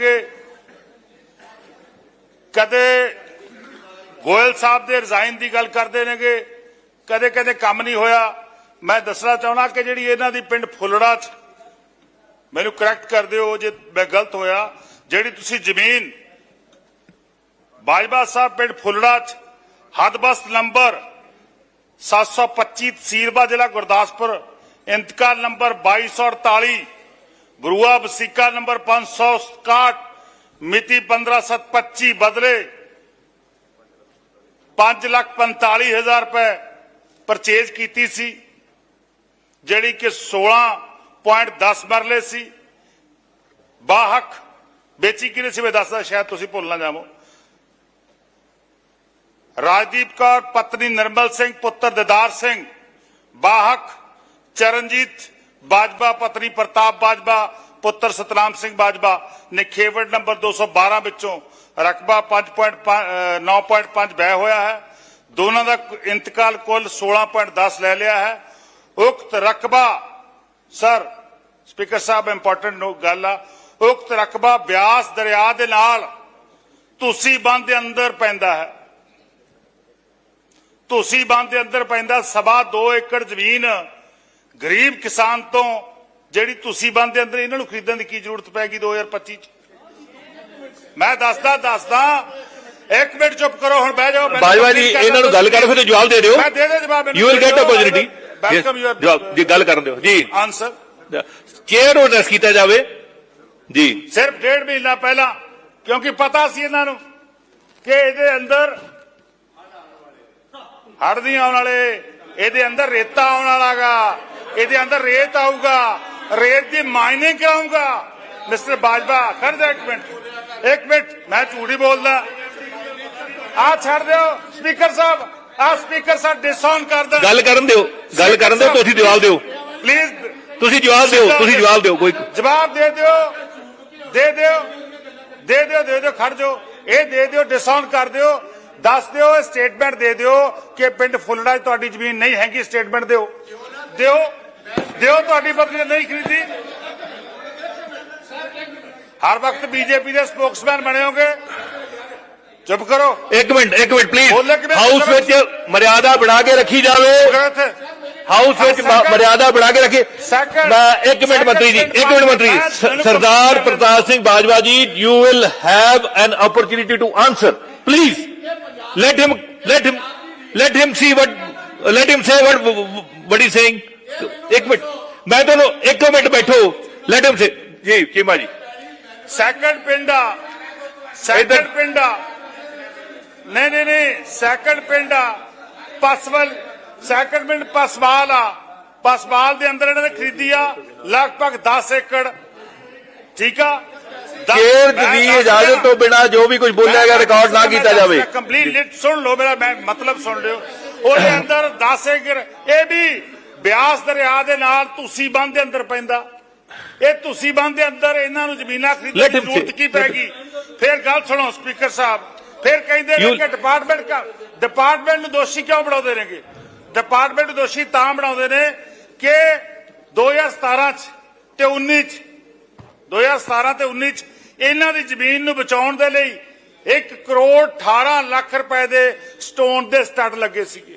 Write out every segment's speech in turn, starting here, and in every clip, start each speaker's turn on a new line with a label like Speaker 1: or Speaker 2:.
Speaker 1: ਨੇਗੇ ਕਦੇ ਗੋਇਲ ਸਾਹਿਬ ਦੇ ਰਿਜ਼ਾਈਨ ਦੀ ਗੱਲ ਕਰਦੇ ਨੇਗੇ, ਕਦੇ ਕਦੇ ਕੰਮ ਨਹੀਂ ਹੋਇਆ। ਮੈਂ ਦੱਸਣਾ ਚਾਹੁੰਦਾ ਕਿ ਜਿਹੜੀ ਇਹਨਾਂ ਦੀ ਪਿੰਡ ਫੁੱਲੜਾ ਚ ਮੈਨੂੰ ਕਰੈਕਟ ਕਰ ਦਿਓ, ਜੇ ਮੈਂ ਗਲਤ ਹੋਇਆ। ਜਿਹੜੀ ਤੁਸੀਂ ਜ਼ਮੀਨ, ਬਾਜਵਾ ਸਾਹਿਬ ਪਿੰਡ ਫੁੱਲੜਾ ਚ ਹਦਬਸਤ ਨੰਬਰ 725 ਤਹਿਸੀਲਬਾ ਜ਼ਿਲ੍ਹਾ ਗੁਰਦਾਸਪੁਰ, ਇੰਤਕਾਲ ਨੰਬਰ 2248 ਬਰੂਆ ਵਸੀਕਾ ਨੰਬਰ 561 ਮਿਤੀ 15725 ਬਦਲੇ 545000 ਰੁਪਏ ਪਰਚੇਜ਼ ਕੀਤੀ ਸੀ ਜਿਹੜੀ ਕਿ 16.10 ਮਰਲੇ ਸੀ ਬਾਹਕ ਵੇਚੀ ਕਿਨੇ ਸੀ ਮੈਂ ਦੱਸਦਾ ਸ਼ਾਇਦ ਤੁਸੀਂ ਭੁੱਲ ਨਾ ਜਾਵੋ ਰਾਜਦੀਪ ਕੌਰ ਪਤਨੀ ਨਰਮਲ ਸਿੰਘ ਪੁੱਤਰ ਦਿਦਾਰ ਸਿੰਘ ਬਾਹਕ ਚਰਨਜੀਤ ਬਾਜਵਾ ਪਤਨੀ ਪ੍ਰਤਾਪ ਬਾਜਵਾ, ਪੁੱਤਰ ਸਤਨਾਮ ਸਿੰਘ ਬਾਜਵਾ ਨੇ ਖੇਵੜ ਨੰਬਰ 212 ਵਿੱਚੋਂ ਰਕਬਾ 5.9.5 ਬਹਿ ਹੋਇਆ ਹੈ। ਦੋਨਾਂ ਦਾ ਇੰਤਕਾਲ ਕੁੱਲ 16.10 ਲੈ ਲਿਆ ਹੈ। ਉਕਤ ਰਕਬਾ, ਸਰ, ਸਪੀਕਰ ਸਾਹਿਬ ਇੰਪੋਰਟੈਂਟ ਗੱਲ ਆ। ਉਕਤ ਰਕਬਾ ਬਿਆਸ ਦਰਿਆ ਦੇ ਨਾਲ ਤੁਸੀਂ ਬੰਦ ਦੇ ਅੰਦਰ ਪੈਂਦਾ ਹੈ। ਤੁਸੀਂ ਬੰਦ ਦੇ ਅੰਦਰ ਪੈਂਦਾ, ਸਵਾ 2 ਏਕੜ ਜ਼ਮੀਨ ਗਰੀਬ ਕਿਸਾਨ ਤੋਂ ਜਿਹੜੀ ਤੁਸੀਂ ਬੰਦ ਦੇ ਅੰਦਰ ਇਹਨਾਂ ਨੂੰ ਖਰੀਦਣ ਦੀ ਕੀ ਜ਼ਰੂਰਤ ਪੈ ਗਈ 2025 ਚ? ਮੈਂ ਦੱਸਦਾ ਦੱਸਦਾ। ਇੱਕ ਮਿੰਟ ਚੁੱਪ ਕਰੋ ਹੁਣ ਬਹਿ ਜਾਓ
Speaker 2: ਬਾਜਵਾ ਜੀ ਇਹਨਾਂ ਨੂੰ ਗੱਲ ਕਰੋ ਫਿਰ ਜਵਾਬ ਦੇ ਦਿਓ।
Speaker 1: ਮੈਂ ਦੇ ਦੇ ਜਵਾਬ
Speaker 2: you will get opportunity
Speaker 1: welcome your
Speaker 2: ਜਵਾਬ ਜੀ ਗੱਲ ਕਰਨ ਦਿਓ। ਜੀ।
Speaker 1: ਆਨਸਰ
Speaker 2: ਚੇਅਰ ਨੂੰ ਐਡਰੈਸ ਕੀਤਾ ਜਾਵੇ? ਜੀ।
Speaker 1: ਸਿਰਫ ਡੇਢ ਮਹੀਨਾ ਪਹਿਲਾਂ ਕਿਉਂਕਿ ਪਤਾ ਸੀ ਇਹਨਾਂ ਨੂੰ ਕਿ ਇਹਦੇ ਅੰਦਰ ਹੜ੍ਹ ਨਹੀਂ ਆਉਣ ਵਾਲੇ ਇਹਦੇ ਅੰਦਰ ਰੇਤਾ ਆਉਣ ਵਾਲਾਗਾ ਇਹਦੇ ਅੰਦਰ ਰੇਤ ਆਊਗਾ। ਰੇਤ ਦੀ ਮਾਈਨਿੰਗ ਕਰਾਊਗਾ। ਮਿਸਟਰ ਬਾਜਵਾ ਖੜ ਜਾ ਇੱਕ ਮਿੰਟ। ਇੱਕ ਮਿੰਟ ਮੈਂ ਝੂਠੀ ਬੋਲਦਾ। ਆ ਛੱਡ ਦਿਓ ਸਪੀਕਰ ਸਾਹਿਬ। ਆ ਸਪੀਕਰ ਸਾਹਿਬ ਡਿਸਆਨ ਕਰ ਦੇ
Speaker 2: ਗੱਲ ਕਰਨ ਦਿਓ। ਗੱਲ ਕਰਨ ਦਿਓ ਤੁਸੀਂ ਜਵਾਬ ਦਿਓ।
Speaker 1: ਪਲੀਜ਼
Speaker 2: ਤੁਸੀਂ ਜਵਾਬ ਦਿਓ ਤੁਸੀਂ ਜਵਾਬ ਦਿਓ ਕੋਈ
Speaker 1: ਜਵਾਬ ਦੇ ਦਿਓ। ਦੇ ਦਿਓ। ਦੇ ਦਿਓ ਦੇ ਦਿਓ ਖੜ ਜਾਓ। ਇਹ ਦੇ ਦਿਓ ਡਿਸਕਾਊਂਟ ਕਰ ਦਿਓ। ਦੱਸ ਦਿਓ ਸਟੇਟਮੈਂਟ ਦੇ ਦਿਓ ਕਿ ਪਿੰਡ ਫੁੱਲੜਾ ਤੁਹਾਡੀ ਜ਼ਮੀਨ ਨਹੀਂ ਹੈਗੀ ਸਟੇਟਮੈਂਟ ਦਿਓ। ਦਿਓ। ਦਿਓ ਤੁਹਾਡੀ ਪਤਨੀ ਨੇ ਨਹੀਂ ਖਰੀਦੀ ਹਰ ਵਕਤ ਬੀਜੇਪੀ ਦੇ ਸਪੋਕਸਮੈਨ ਬਣੇ ਹੋਗੇ ਚੁੱਪ ਕਰੋ
Speaker 2: 1 ਮਿੰਟ 1 ਮਿੰਟ ਪਲੀਜ਼ ਹਾਊਸ ਵਿੱਚ ਮਰਿਆਦਾ ਬਣਾ ਕੇ ਰੱਖੀ ਜਾਵੇ ਹਾਊਸ ਵਿੱਚ ਮਰਿਆਦਾ ਬਣਾ ਕੇ ਰੱਖੀ ਮੈਂ 1 ਮਿੰਟ ਮੰਤਰੀ ਜੀ 1 ਮਿੰਟ ਮੰਤਰੀ ਸਰਦਾਰ Pratap Singh Bajwa ji you will have an opportunity to answer please let him let him let him see what let him say what what he saying ਇੱਕ ਮਿੰਟ ਮੈਂ ਤੁਹਾਨੂੰ ਇੱਕ ਮਿੰਟ ਬੈਠੋ light him ਸੇ ਜੀ ਚੀਮਾ ਜੀ
Speaker 1: second ਪਿੰਡਾ second ਪਿੰਡਾ ਨਹੀਂ ਨਹੀਂ ਨਹੀਂ ਸੈਕੰਡ ਪਿੰਡਾ ਪਸਵਲ ਸੈਕੰਡ ਪਿੰਡ ਪਸਵਾਲ ਆ ਪਸਵਾਲ ਦੇ ਅੰਦਰ ਇਹਨਾਂ ਨੇ ਖਰੀਦੀ ਆ ਲਗਭਗ 10 ਏਕੜ ਠੀਕ ਆ ਦਸ-
Speaker 2: ਕੇਰ
Speaker 1: ਮੈਂ
Speaker 2: ਦੀ
Speaker 1: ਦੱਸ
Speaker 2: ਇਜਾਜ਼ਤ
Speaker 1: ਰਿਹਾ।
Speaker 2: ਤੋਂ ਬਿਨਾ ਜੋ ਵੀ ਕੁਝ ਬੋਲਿਆ ਗਿਆ ਰਿਕਾਰਡ ਨਾ ਕੀਤਾ ਜਾਵੇ
Speaker 1: ਕੰਪਲੀਟ ਸੁਣ ਲਓ ਮੇਰਾ ਮੈਂ ਮਤਲਬ ਸੁਣ ਲਿਓ ਉਹਦੇ ਅੰਦਰ 10 ਏਕੜ ਇਹ ਵੀ ਬਿਆਸ ਦਰਿਆ ਦੇ ਨਾਲ ਤੁਸੀਂ ਬੰਦ ਦੇ ਅੰਦਰ ਪੈਂਦਾ। ਇਹ ਤੁਸੀਂ ਬੰਦ ਦੇ ਅੰਦਰ ਇਹਨਾਂ ਨੂੰ ਜ਼ਮੀਨਾਂ ਖਰੀਦਣ ਦੀ ਜ਼ਰੂਰਤ ਕੀ ਪੈਗੀ ਫਿਰ ਗੱਲ ਸੁਣੋ ਸਪੀਕਰ ਸਾਹਿਬ। ਫਿਰ ਕਹਿੰਦੇ ਨੇ ਕਿ ਡਿਪਾਰਟਮੈਂਟ ਕਾ ਡਿਪਾਰਟਮੈਂਟ ਨੂੰ ਦੋਸ਼ੀ ਕਿਉਂ ਬਣਾਉਂਦੇ ਨੇਗੇ? ਡਿਪਾਰਟਮੈਂਟ ਦੋਸ਼ੀ ਤਾਂ ਬਣਾਉਂਦੇ ਨੇ ਕਿ 2017 ਚ ਤੇ 19 ਚ 2017 ਤੇ 19 ਚ ਇਹਨਾਂ ਦੀ ਜ਼ਮੀਨ ਨੂੰ ਬਚਾਉਣ ਦੇ ਲਈ 1 ਕਰੋੜ 18 ਲੱਖ ਰੁਪਏ ਦੇ ਸਟੋਨ ਦੇ ਸਟੱਡ ਲੱਗੇ ਸੀਗੇ।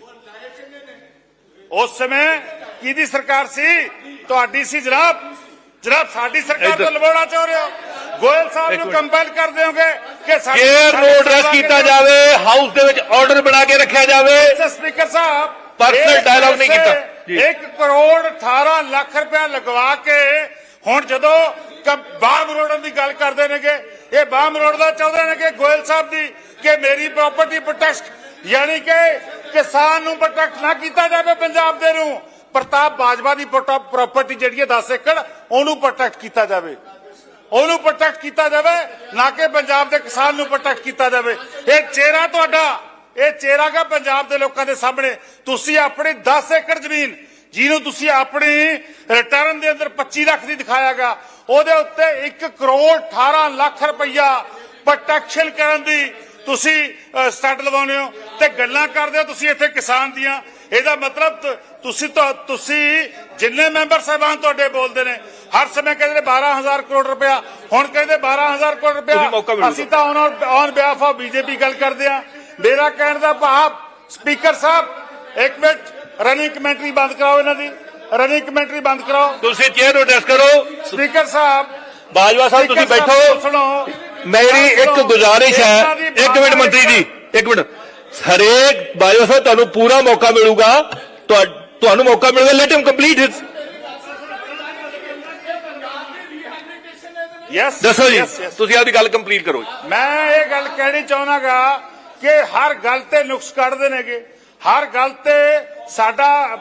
Speaker 1: ਉਸ ਸਮੇਂ ਕਿਹਦੀ ਸਰਕਾਰ ਸੀ ਤੁਹਾਡੀ ਸੀ ਜਨਾਬ ਜਨਾਬ ਸਾਡੀ ਸਰਕਾਰ। ਤੋਂ ਲਵਾਉਣਾ ਚਾਹ ਰਹੇ ਹੋ ਗੋਇਲ ਸਾਹਿਬ ਨੂੰ। ਕੰਪੈਲ ਕਰ ਦਿਓਗੇ ਕਿ ਸਾਡੀ
Speaker 2: ਕੇਅਰ ਐਡਰੈਸ
Speaker 1: ਸਰਕਾਰ
Speaker 2: ਕੀਤਾ ਜਾਵੇ ਹਾਊਸ ਦੇ ਵਿੱਚ ਆਰਡਰ ਬਣਾ ਕੇ ਰੱਖਿਆ ਜਾਵੇ
Speaker 1: ਸਪੀਕਰ ਸਾਹਿਬ ਇਸ
Speaker 2: dialogue ਨਹੀਂ ਕੀਤਾ। ਜੀ।
Speaker 1: 1 ਕਰੋੜ 18 ਲੱਖ ਰੁਪਇਆ ਲਗਵਾ ਕੇ ਹੁਣ ਜਦੋਂ ਬਾਮ ਰੋਡਨ ਦੀ ਗੱਲ ਕਰਦੇ ਨੇਗੇ ਇਹ ਬਾਮ ਰੋਡ ਦਾ ਚਾਹੁੰਦੇ ਨੇ ਕਿ ਗੋਇਲ ਸਾਹਿਬ ਦੀ ਕਿ ਮੇਰੀ ਪ੍ਰਾਪਰਟੀ ਪ੍ਰੋਟੈਕਟ ਯਾਨੀ ਕਿ ਕਿਸਾਨ ਨੂੰ ਪ੍ਰੋਟੈਕਟ ਨਾ ਕੀਤਾ ਜਾਵੇ ਪੰਜਾਬ ਦੇ ਨੂੰ, ਪ੍ਰਤਾਪ ਬਾਜਵਾ ਦੀ ਪ੍ਰਾਪਰਟੀ ਜਿਹੜੀ ਹੈ 10 ਏਕੜ, ਉਹਨੂੰ ਪ੍ਰੋਟੈਕਟ ਕੀਤਾ ਜਾਵੇ। ਉਹਨੂੰ ਪ੍ਰੋਟੈਕਟ ਕੀਤਾ ਜਾਵੇ, ਨਾ ਕਿ ਪੰਜਾਬ ਦੇ ਕਿਸਾਨ ਨੂੰ ਪ੍ਰੋਟੈਕਟ ਕੀਤਾ ਜਾਵੇ। ਇਹ ਚਿਹਰਾ ਤੁਹਾਡਾ, ਇਹ ਚਿਹਰਾ ਗਾ ਪੰਜਾਬ ਦੇ ਲੋਕਾਂ ਦੇ ਸਾਹਮਣੇ। ਤੁਸੀਂ ਆਪਣੀ 10 ਏਕੜ ਜ਼ਮੀਨ, ਜਿਹਨੂੰ ਤੁਸੀਂ ਆਪਣੀ ਰਿਟਰਨ ਦੇ ਅੰਦਰ 25 ਲੱਖ ਦੀ ਦਿਖਾਇਆਗਾ ਉਹਦੇ ਉੱਤੇ 1 ਕਰੋੜ 18 ਲੱਖ ਰੁਪਈਆ ਪ੍ਰੋਟੈਕਸ਼ਨ ਕਰਨ ਦੀ ਤੁਸੀਂ ਸਟੱਡ ਲਵਾਉਂਦੇ ਹੋ। ਤੇ ਗੱਲਾਂ ਕਰਦੇ ਹੋ ਤੁਸੀਂ ਇੱਥੇ ਕਿਸਾਨ ਦੀਆਂ। ਇਹਦਾ ਮਤਲਬ ਤੁਸੀਂ ਤਾਂ ਤੁਸੀਂ ਜਿੰਨੇ ਮੈਂਬਰ ਸਾਹਿਬਾਨ ਤੁਹਾਡੇ ਬੋਲਦੇ ਨੇ ਹਰ ਸਮੇਂ ਕਹਿੰਦੇ ਨੇ 12000 ਕਰੋੜ ਰੁਪਇਆ। ਹੁਣ ਕਹਿੰਦੇ 12000 ਕਰੋੜ ਰੁਪਇਆ। ਅਸੀਂ ਤਾਂ on on behalf of BJP ਗੱਲ ਕਰਦੇ ਆ ਮੇਰਾ ਕਹਿਣ ਦਾ ਭਾਵ ਸਪੀਕਰ ਸਾਹਿਬ ਇੱਕ ਮਿੰਟ ਰਨਿੰਗ ਕਮੈਂਟਰੀ ਬੰਦ ਕਰਾਓ ਇਹਨਾਂ ਦੀ। ਰਨਿੰਗ ਕਮੈਂਟਰੀ ਬੰਦ ਕਰਾਓ।
Speaker 2: ਤੁਸੀਂ ਚੇਅਰ ਨੂੰ ਡਿਸਕਸ ਕਰੋ।
Speaker 1: ਸਪੀਕਰ ਸਾਹਿਬ
Speaker 2: ਬਾਜਵਾ ਸਾਹਿਬ ਤੁਸੀਂ ਬੈਠੋ।
Speaker 1: ਸੁਣੋ।
Speaker 2: ਮੇਰੀ ਇੱਕ। ਗੁਜ਼ਾਰਿਸ਼ ਹੈ। ਇੱਕ ਮਿੰਟ ਮੰਤਰੀ ਜੀ ਇੱਕ ਮਿੰਟ। ਹਰੇਕ ਬਾਜਵਾ ਸਾਹਿਬ ਤੁਹਾਨੂੰ ਪੂਰਾ ਮੌਕਾ ਮਿਲੂਗਾ। ਤੁਹਾ- ਤੁਹਾਨੂੰ ਮੌਕਾ ਮਿਲੂਗਾ। Let him complete his
Speaker 1: yes
Speaker 2: ਦੱਸੋ ਜੀ। ਤੁਸੀਂ ਆਪਦੀ ਗੱਲ ਕੰਪਲੀਟ ਕਰੋ।
Speaker 1: ਮੈਂ ਇਹ ਗੱਲ ਕਹਿਣੀ ਚਾਹਨਾਗਾ ਕਿ ਹਰ ਗੱਲ ਤੇ ਨੁਕਸ ਕੱਢਦੇ ਨੇਗੇ। ਹਰ ਗੱਲ ਤੇ ਸਾਡਾ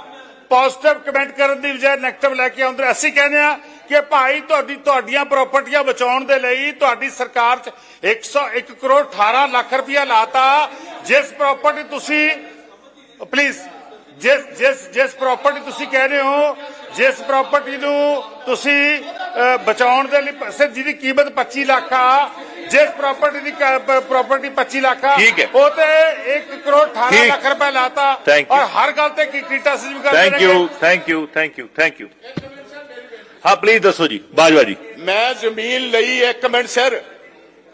Speaker 1: ਪੋਜ਼ਿਟਿਵ ਕਮੈਂਟ ਕਰਨ ਦੀ ਬਜਾਏ ਨੈਗੇਟਿਵ ਲੈ ਕੇ ਆਉਂਦੇ ਅਸੀਂ ਕਹਿੰਦੇ ਆ ਕਿ ਭਾਈ ਤੁਹਾਡੀ ਤੁਹਾਡੀਆਂ ਪ੍ਰਾਪਰਟੀਆਂ ਬਚਾਉਣ ਦੇ ਲਈ ਤੁਹਾਡੀ ਸਰਕਾਰ 'ਚ 101 ਕਰੋੜ 18 ਲੱਖ ਰੁਪਇਆ ਲਾਤਾ ਜਿਸ ਪ੍ਰਾਪਰਟੀ ਤੁਸੀਂ ਪਲੀਜ਼ ਜਿਸ ਜਿਸ ਜਿਸ ਪ੍ਰਾਪਰਟੀ ਤੁਸੀਂ ਕਹਿ ਰਹੇ ਹੋ ਜਿਸ ਪ੍ਰਾਪਰਟੀ ਨੂੰ ਤੁਸੀਂ ਬਚਾਉਣ ਦੇ ਲਈ ਸਿਰ ਜਿਹਦੀ ਕੀਮਤ 25 ਲੱਖ ਆ ਜਿਸ ਪ੍ਰਾਪਰਟੀ ਦੀ ਪ੍ਰਾਪਰਟੀ 25 ਲੱਖ ਆ। ਉਹ ਤੇ 1 ਕਰੋੜ 18
Speaker 2: ਠੀਕ।
Speaker 1: ਲੱਖ ਰੁਪਏ ਲਾਤਾ. ਔਰ ਹਰ ਗੱਲ ਤੇ ਕੀ ਕੀਟਾਸਿਜ਼ਮ ਕਰਦੇ
Speaker 2: ਥੈਂਕ
Speaker 1: ਨੇਗੇ।
Speaker 2: You thank you thank you thank you ਹਾਂ ਪਲੀਜ਼ ਦੱਸੋ ਜੀ ਬਾਜਵਾ ਜੀ।
Speaker 3: ਮੈਂ ਜ਼ਮੀਨ ਲਈ ਇੱਕ ਮਿੰਟ ਸਰ।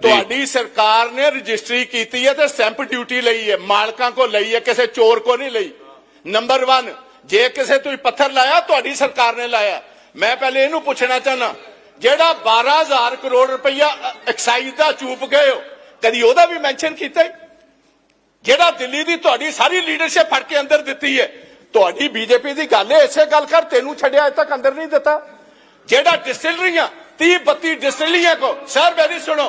Speaker 3: ਤੁਹਾਡੀ ਸਰਕਾਰ ਨੇ ਰਜਿਸਟਰੀ ਕੀਤੀ ਹੈ ਤੇ ਸਟੈਂਪ ਡਿਊਟੀ ਲਈ ਹੈ ਮਾਲਕਾਂ ਕੋ ਲਈ ਹੈ ਕਿਸੇ ਚੋਰ ਕੋ ਨਹੀਂ ਲਈ। ਨੰਬਰ 1 ਜੇ ਕਿਸੇ ਤੁਸੀਂ ਪੱਥਰ ਲਾਇਆ ਤੁਹਾਡੀ ਸਰਕਾਰ ਨੇ ਲਾਇਆ। ਮੈਂ ਪਹਿਲੇ ਇਹਨੂੰ ਪੁੱਛਣਾ ਚਾਹਨਾ ਜਿਹੜਾ 12000 ਕਰੋੜ ਰੁਪਈਆ ਐਕਸਾਈਜ਼ ਦਾ ਚੂਪ ਗਏ ਹੋ ਕਦੀ ਉਹਦਾ ਵੀ ਮੈਂਸ਼ਨ ਕੀਤਾ ਹੈ? ਜਿਹੜਾ ਦਿੱਲੀ ਦੀ ਤੁਹਾਡੀ ਸਾਰੀ ਲੀਡਰਸ਼ਿਪ ਫੜ ਕੇ ਅੰਦਰ ਦਿੱਤੀ ਹੈ ਤੁਹਾਡੀ ਬੀਜੇਪੀ ਦੀ ਗੱਲ ਹੈ ਇਸੇ ਗੱਲ ਕਰ ਤੈਨੂੰ ਛੱਡਿਆ ਅਜੇ ਤੱਕ ਅੰਦਰ ਨਹੀਂ ਦਿੱਤਾ। ਜਿਹੜਾ ਡਿਸਟਿਲਰੀਆਂ 30 32 डिस्टिलरियां को सर मेरी सुनो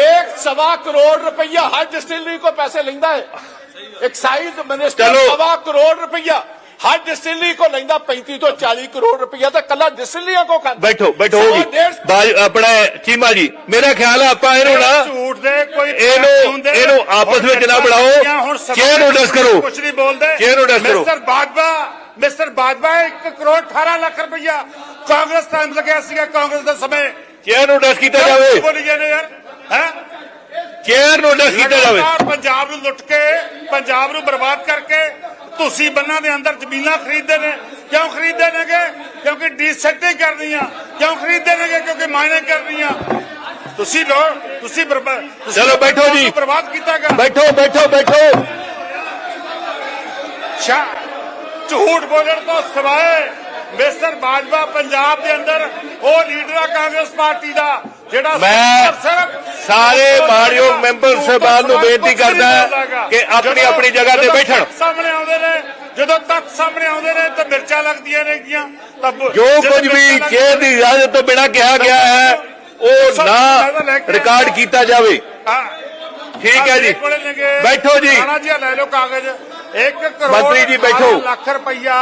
Speaker 3: एक सवा करोड़ रुपया हर डिस्टिलरी को पैसे लेंदा है एक्साइज मिनिस्टर
Speaker 2: चलो।
Speaker 3: सवा करोड़ रुपया हर डिस्टिलरी को लेंदा 35 तो 40 करोड़ रुपया तो कला डिस्टिलरियां को कर
Speaker 2: ਬੈਠੋ ਬੈਠੋ
Speaker 3: सवा
Speaker 2: ਜੀ
Speaker 3: डेढ़
Speaker 2: ਬਾਜ ਆਪਣਾ ਚੀਮਾ ਜੀ ਮੇਰਾ ਖਿਆਲ ਹੈ ਆਪਾਂ ਇਹਨੂੰ ਨਾ
Speaker 1: ਝੂਠ ਦੇ ਕੋਈ
Speaker 2: ਇਹਨੂੰ-
Speaker 1: ਹੁੰਦੇ
Speaker 2: ਇਹਨੂੰ ਆਪਸ ਵਿੱਚ ਨਾ ਬਣਾਓ।
Speaker 1: ਹੁਣ ਸਭਾ
Speaker 2: ਚੇਅਰ ਨੂੰ ਡਿਸਕਸ ਕਰੋ।
Speaker 1: ਕੁਛ ਨਹੀਂ ਬੋਲਦੇ
Speaker 2: ਚੇਅਰ ਨੂੰ ਡਿਸਕਸ ਕਰੋ।
Speaker 1: ਮਿਸਟਰ ਬਾਜਵਾ ਮਿਸਟਰ ਬਾਜਵਾ 1 ਕਰੋੜ 18 ਲੱਖ ਰੁਪਇਆ ਕਾਂਗਰਸ ਟਾਈਮ ਲੱਗਿਆ ਸੀਗਾ ਕਾਂਗਰਸ ਦੇ ਸਮੇਂ।
Speaker 2: ਚੇਅਰ ਨੂੰ ਡਿਸਕਸ ਕੀਤਾ ਜਾਵੇ।
Speaker 1: ਬੋਲੀ ਜਾਂਦੇ ਯਾਰ ਹੈ?
Speaker 2: ਚੇਅਰ ਨੂੰ ਡਿਸਕਸ ਕੀਤਾ ਜਾਵੇ।
Speaker 1: ਪੰਜਾਬ ਨੂੰ ਲੁੱਟ ਕੇ ਪੰਜਾਬ ਨੂੰ ਬਰਬਾਦ ਕਰਕੇ ਤੁਸੀਂ ਬੰਨਾਂ ਦੇ ਅੰਦਰ ਜ਼ਮੀਨਾਂ ਖਰੀਦਦੇ ਨੇ। ਕਿਉਂ ਖਰੀਦਦੇ ਨੇਗੇ? ਕਿਉਂਕਿ ਡੀਸੈਟਿੰਗ ਕਰਨੀ ਆ ਕਿਉਂ ਖਰੀਦਦੇ ਨੇਗੇ? ਕਿਉਂਕਿ ਮਾਇਨੇ ਕਰਨੀ ਆ ਤੁਸੀਂ ਲੋ ਤੁਸੀਂ
Speaker 2: ਚਲੋ ਬੈਠੋ ਜੀ।
Speaker 1: ਬਰਬਾਦ ਕੀਤਾਗਾ।
Speaker 2: ਬੈਠੋ ਬੈਠੋ ਬੈਠੋ।
Speaker 1: ਸ਼ਾ ਝੂਠ ਬੋਲਣ ਤੋਂ ਸਿਵਾਏ ਮਿਸਟਰ ਬਾਜਵਾ ਪੰਜਾਬ ਦੇ ਅੰਦਰ ਉਹ ਲੀਡਰ ਆ ਕਾਂਗਰਸ ਪਾਰਟੀ ਦਾ ਜਿਹੜਾ
Speaker 2: ਮੈਂ ਸਾਰੇ ਮਾਣਯੋਗ ਮੈਂਬਰ ਸਾਹਿਬਾਨ ਨੂੰ ਬੇਨਤੀ ਕਰਦਾ ਕਿ ਆਪਣੀ ਆਪਣੀ ਜਗ੍ਹਾ ਤੇ ਬੈਠਣ।
Speaker 1: ਸਾਹਮਣੇ ਆਉਂਦੇ ਨੇ ਜਦੋਂ ਤੱਕ ਸਾਹਮਣੇ ਆਉਂਦੇ ਨੇ ਤਾਂ ਮਿਰਚਾਂ ਲੱਗਦੀਆਂ ਨੇਗੀਆਂ। ਤਾਂ ਬ-
Speaker 2: ਜੋ ਕੁਝ ਵੀ ਚੇਅਰ ਦੀ ਇਜਾਜ਼ਤ ਤੋਂ ਬਿਨਾਂ ਕਿਹਾ ਗਿਆ ਹੈ ਉਹ ਨਾ ਰਿਕਾਰਡ ਕੀਤਾ ਜਾਵੇ। ਠੀਕ ਹੈ ਜੀ। ਬੈਠੋ ਜੀ।
Speaker 1: ਰਾਣਾ ਜੀ ਲੈ ਲਓ ਕਾਗਜ਼। 1 ਕਰੋੜ
Speaker 2: ਮੰਤਰੀ ਜੀ ਬੈਠੋ।
Speaker 1: 18 ਲੱਖ ਰੁਪਈਆ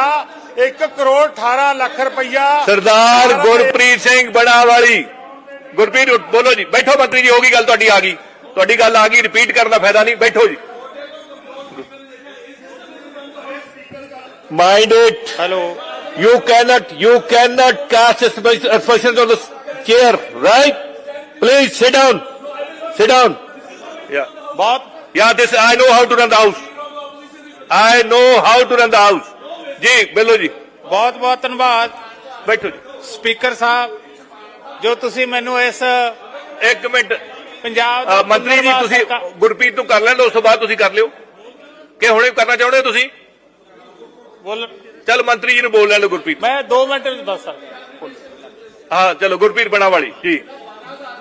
Speaker 1: 1 ਕਰੋੜ 18 ਲੱਖ ਰੁਪਈਆ
Speaker 2: ਸਰਦਾਰ ਗੁਰਪ੍ਰੀਤ ਸਿੰਘ ਬੜਾ ਵਾਲੀ ਗੁਰਪ੍ਰੀਤ ਬੋਲੋ ਜੀ ਬੈਠੋ ਮੰਤਰੀ ਜੀ ਹੋ ਗਈ ਗੱਲ ਤੁਹਾਡੀ ਆ ਗਈ ਤੁਹਾਡੀ ਗੱਲ ਆ ਗਈ ਰਿਪੀਟ ਕਰਨ ਦਾ ਫਾਇਦਾ ਨਹੀਂ ਬੈਠੋ ਜੀ mind it
Speaker 1: hello
Speaker 2: you cannot you cannot cast aspersions on the chair right please sit down sit down yeah
Speaker 1: ਬਹੁਤ
Speaker 2: yeah this i know how to run the house i know how to run the house ਜੀ ਬੋਲੋ ਜੀ।
Speaker 4: ਬਹੁਤ ਬਹੁਤ ਧੰਨਵਾਦ।
Speaker 2: ਬੈਠੋ ਜੀ।
Speaker 4: Speaker ਸਾਹਿਬ ਜੋ ਤੁਸੀਂ ਮੈਨੂੰ ਇਸ
Speaker 2: ਇੱਕ ਮਿੰਟ।
Speaker 4: ਪੰਜਾਬ
Speaker 2: ਅ, ਮੰਤਰੀ ਜੀ ਤੁਸੀਂ ਗੁਰਪ੍ਰੀਤ ਨੂੰ ਕਰ ਲੈਣ ਉਸ ਤੋਂ ਬਾਅਦ ਤੁਸੀਂ ਕਰ ਲਿਓ। ਕਿ ਹੁਣੇ ਕਰਨਾ ਚਾਹੁੰਦੇ ਹੋ ਤੁਸੀਂ?
Speaker 4: ਬੋਲ।
Speaker 2: ਚਲ ਮੰਤਰੀ ਜੀ ਨੂੰ ਬੋਲ ਲੈਣ ਦਿਓ ਗੁਰਪ੍ਰੀਤ।
Speaker 4: ਮੈਂ 2 ਮਿੰਟ ਵਿੱਚ ਦੱਸ ਸਕਦਾ।
Speaker 2: ਹਾਂ ਚਲੋ ਗੁਰਪ੍ਰੀਤ ਬਣਾ ਵਾਲੀ ਜੀ।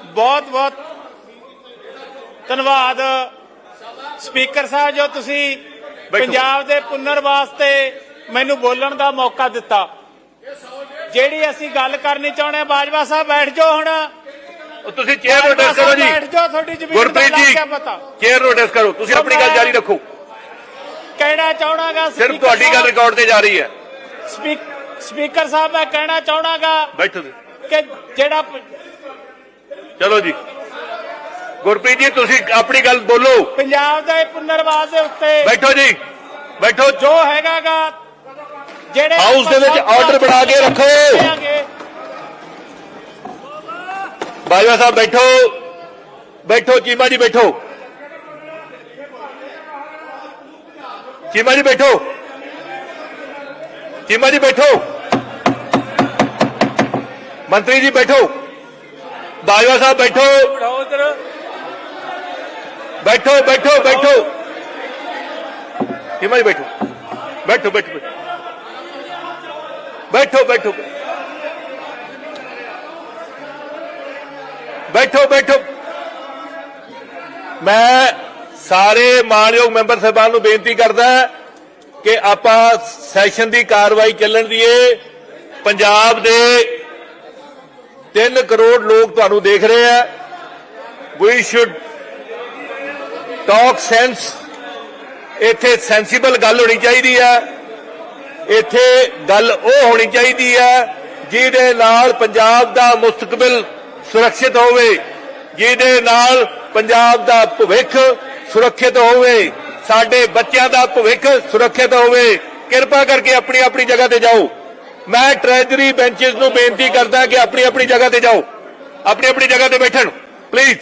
Speaker 4: ਬਹੁਤ ਬਹੁਤ ਧੰਨਵਾਦ। ਸਪੀਕਰ ਸਾਹਿਬ ਜੋ ਤੁਸੀਂ। ਪੰਜਾਬ ਦੇ ਪੁਨਰਵਾਸ ਤੇ ਮੈਨੂੰ ਬੋਲਣ ਦਾ ਮੌਕਾ ਦਿੱਤਾ। ਜਿਹੜੀ ਅਸੀਂ ਗੱਲ ਕਰਨੀ ਚਾਹੁੰਦੇ ਬਾਜਵਾ ਸਾਹਿਬ ਬੈਠ ਜਾਓ ਹੁਣ।
Speaker 2: ਤੁਸੀਂ ਚੇਅਰ ਡਿਸ ਕਰੋ ਜੀ।
Speaker 4: ਬੈਠ ਜਾਓ ਤੁਹਾਡੀ ਜ਼ਮੀਨ ਦਾ
Speaker 2: ਗੁਰਪ੍ਰੀਤ
Speaker 4: ਲੱਗ
Speaker 2: ਜੀ
Speaker 4: ਗਿਆ ਪਤਾ।
Speaker 2: ਚੇਅਰ ਡਿਸ ਕਰੋ। ਤੁਸੀਂ ਆਪਣੀ ਗੱਲ ਜਾਰੀ ਰੱਖੋ।
Speaker 4: ਕਹਿਣਾ ਚਾਹਣਾਗਾ
Speaker 2: ਸਿਰਫ ਤੁਹਾਡੀ ਗੱਲ ਰਿਕਾਰਡ ਤੇ ਜਾ ਰਹੀ ਹੈ।
Speaker 4: ਸਪੀਕਰ ਸਾਹਿਬ ਮੈਂ ਕਹਿਣਾ ਚਾਹਣਾਗਾ
Speaker 2: ਬੈਠੋ ਜੀ।
Speaker 4: ਕਿ ਜਿਹੜਾ
Speaker 2: ਚਲੋ ਜੀ। ਗੁਰਪ੍ਰੀਤ ਜੀ ਤੁਸੀਂ ਆਪਣੀ ਗੱਲ ਬੋਲੋ।
Speaker 4: ਪੰਜਾਬ ਦੇ ਪੁਨਰਵਾਸ ਦੇ ਉੱਤੇ
Speaker 2: ਬੈਠੋ ਜੀ। ਬੈਠੋ।
Speaker 4: ਜੋ ਹੈਗਾਗਾ
Speaker 2: ਹਾਊਸ ਦੇ ਵਿੱਚ ਆਰਡਰ ਬਣਾ ਕੇ ਰੱਖੋ।
Speaker 4: ਦੇਾਂਗੇ।
Speaker 2: ਬਾਜਵਾ ਸਾਹਿਬ ਬੈਠੋ। ਬੈਠੋ ਚੀਮਾ ਜੀ ਬੈਠੋ। ਚੀਮਾ ਜੀ ਬੈਠੋ। ਚੀਮਾ ਜੀ ਬੈਠੋ। ਮੰਤਰੀ ਜੀ ਬੈਠੋ। ਬਾਜਵਾ ਸਾਹਿਬ ਬੈਠੋ। ਬੈਠੋ ਬੈਠੋ ਬੈਠੋ। ਹਿਮਾ ਜੀ ਬੈਠੋ ਬੈਠੋ ਬੈਠੋ। ਬੈਠੋ ਬੈਠੋ। ਬੈਠੋ ਬੈਠੋ। ਮੈਂ ਸਾਰੇ ਮਾਨਯੋਗ ਮੈਂਬਰ ਸਾਹਿਬਾਨ ਨੂੰ ਬੇਨਤੀ ਕਰਦਾ ਕਿ ਆਪਾਂ ਸੈਸ਼ਨ ਦੀ ਕਾਰਵਾਈ ਚੱਲਣ ਦੀਏ। ਪੰਜਾਬ ਦੇ 3 ਕਰੋੜ ਲੋਕ ਤੁਹਾਨੂੰ ਦੇਖ ਰਹੇ ਆ। ਵੀ ਸ਼ੁੱਡ ਟਾਕ ਸੈਂਸ ਇੱਥੇ ਸੈਂਸੀਬਲ ਗੱਲ ਹੋਣੀ ਚਾਹੀਦੀ ਆ। ਇੱਥੇ ਗੱਲ ਉਹ ਹੋਣੀ ਚਾਹੀਦੀ ਹੈ ਜਿਹਦੇ ਨਾਲ ਪੰਜਾਬ ਦਾ ਮੁਸਤਕਬਲ ਸੁਰੱਖਿਅਤ ਹੋਵੇ, ਜਿਹਦੇ ਨਾਲ ਪੰਜਾਬ ਦਾ ਭਵਿੱਖ ਸੁਰੱਖਿਅਤ ਹੋਵੇ, ਸਾਡੇ ਬੱਚਿਆਂ ਦਾ ਭਵਿੱਖ ਸੁਰੱਖਿਅਤ ਹੋਵੇ। ਕਿਰਪਾ ਕਰਕੇ ਆਪਣੀ ਆਪਣੀ ਜਗ੍ਹਾ ਤੇ ਜਾਓ। ਮੈਂ ਟ੍ਰੈਜਰੀ ਬੈਂਚਸ ਨੂੰ ਬੇਨਤੀ ਕਰਦਾ ਕਿ ਆਪਣੀ ਆਪਣੀ ਜਗ੍ਹਾ ਤੇ ਜਾਓ। ਆਪਣੀ ਆਪਣੀ ਜਗ੍ਹਾ ਤੇ ਬੈਠਣ ਪਲੀਜ਼